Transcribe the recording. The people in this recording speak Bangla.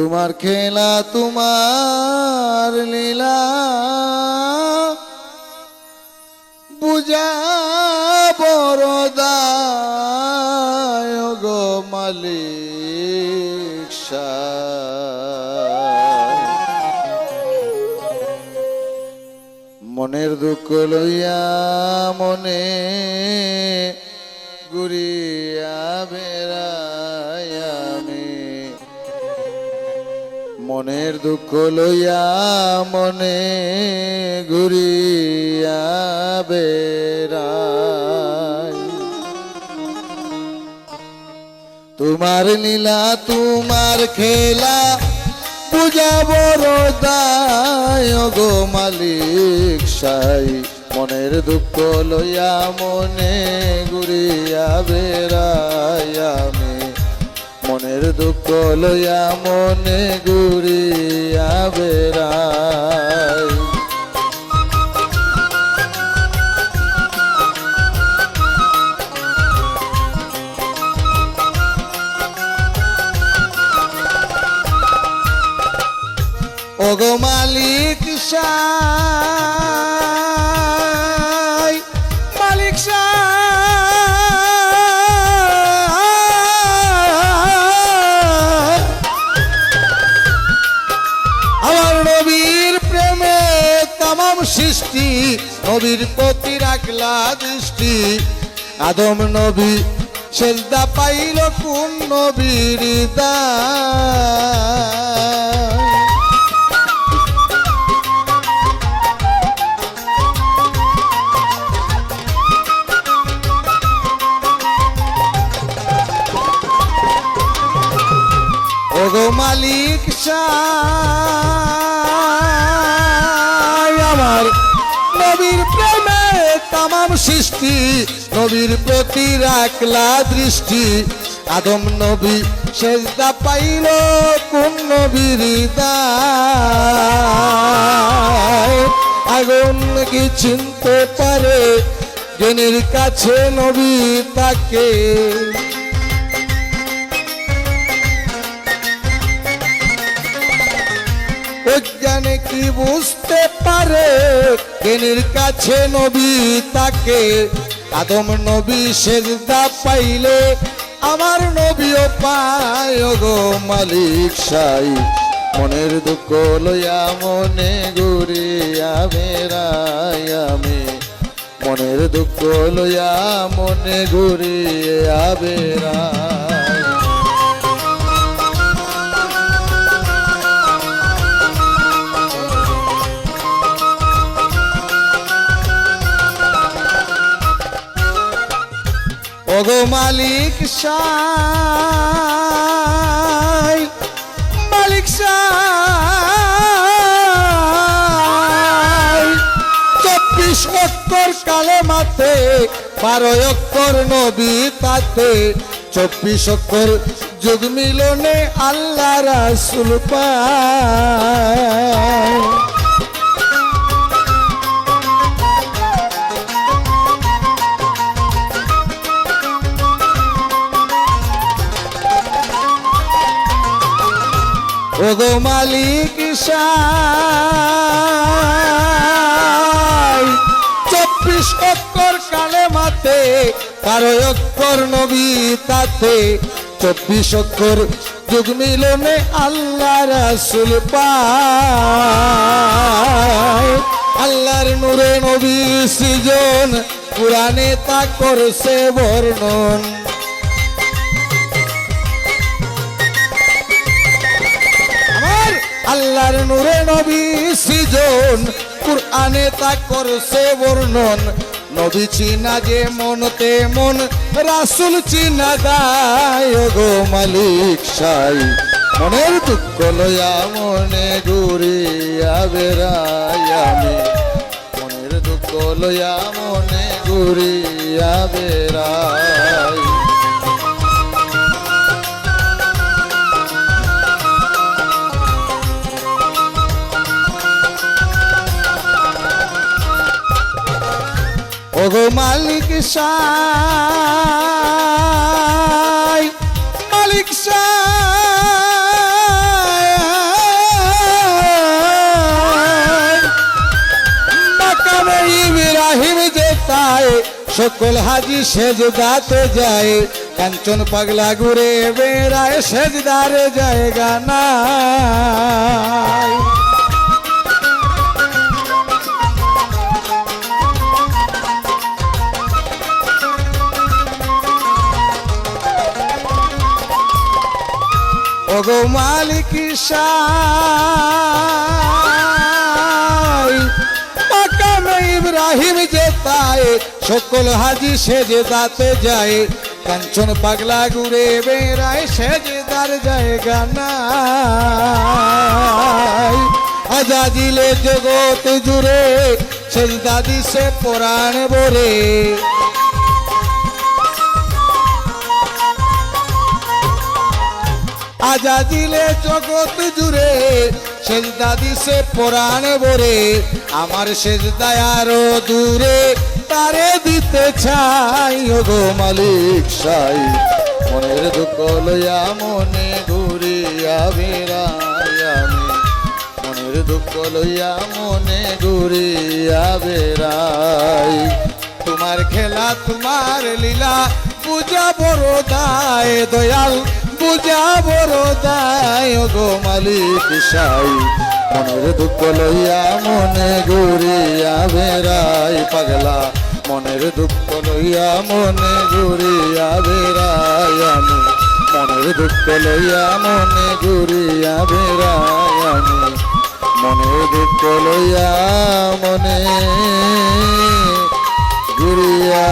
তোমার খেলা, তোমার লীলা বুঝা বড় দায় গো মালিক। মনের দুঃখ লইয়া মনে ঘুরিয়া বেড়াই মনের দুঃখ লইয়া মনে ঘুরিয়া বেড়াই। তোমার লীলা, তোমার খেলা, পূজা বড় গো মালিক সাই। মনের দুঃখ লইয়া মনে ঘুরিয়া বেড়াই আমি। মনের দুঃখ লইয়া মনে ঘুরিয়া বেড়াই ওগো মালিক সাই সৃষ্টি নবীর প্রতি রাখলা দৃষ্টি। আদম নবী সেজদা পাইল কোন নবীর ওগো মালিক সাই নবীর প্রেমে তামাম সৃষ্টি, নবীর প্রতি রাখলা দৃষ্টি। আদম নবী সেজদা পাইল কোন নবীর আগুন কি চিনতে পারে? জ্ঞানীর কাছে নবী তাকে। অজ্ঞানে কি বুঝতে পারে? জ্ঞানীর কাছে নবী তাকে, আদম নবী সেজদা পাইলে আমার নবীও পায় গো মালিক সাই। মনের দুঃখ লইয়া মনে ঘুরিয়া বেড়াই আমি। মনের দুঃখ লইয়া মনে ঘুরিয়া বেড়াই। ওগো মালিক সাই মালিক সাই। চব্বিশ অক্ষর কালে মাতে বারো অক্ষর নবী তাতে। চব্বিশ অক্ষর যুগ মিলনে আল্লাহ রাসুল পায়। ওগো মালিক চব্বিশ অক্ষর কালে মাতে কারও অক্ষর নবী তাতে। চব্বিশ অক্ষর যুগ মিলনে আল্লাহ রাসুল আল্লাহর নূরে নবী সৃজন পুরাণে তা করছে বর্ণন। আল্লাহর নূরে নবী সৃজন, কুরআনে তা করছে বর্ণন। নবী চিনা যে মন, তেমন রাসুল চিনা দায় গো মালিক সাই। মনের দুঃখ লয়া মনে ঘুরিয়া বেড়াই আমি। মনের দুঃখ লয়া মনে ঘুরিয়া বেড়াই। ওগো মালিক সাই, মালিক সাকামে ইব্রাহিম যেতায় সকল হাজি সেজ সেজদাতে যায়, কাঞ্চন পাগলা ঘুরে বেড়ায় সেজদারে জায়গা না ওগো মালিক ইব্রাহিম যে তাই সকল হাজি সেজে দাতে যায়। কাঞ্চন পাগলা ঘুরে বেড়ায়, সেজেদার জায়গা নাই। আজাদিলে জগৎ জুড়ে, সেজদা দিছে পরাণ বরে আজাদিলে জগৎ জুড়ে সেজদা দিছে পরাণ বরে আমার সেজদায় আরও দূরে, তারে দিতে চাই ওগো মালিক সাই। মনের দুঃখ লইয়া মনে ঘুরিয়া বেড়াই আমি। মনের দুঃখ লইয়া মনে ঘুরিয়া বেড়াই। তোমার খেলা, তোমার লীলা, পূজা বড় দায় দয়াল। পূজা বড় দায় গো মালিক সাই। মনের দুঃখ লইয়া মনে ঘুরিয়া বেড়াই পাগলা। মনের দুঃখ লইয়া মনে ঘুরিয়া বেড়াই আমি। মনের দুঃখ লইয়া মনে ঘুরিয়া বেড়াই আমি। মনের দুঃখ লইয়া মনে ঘুরিয়া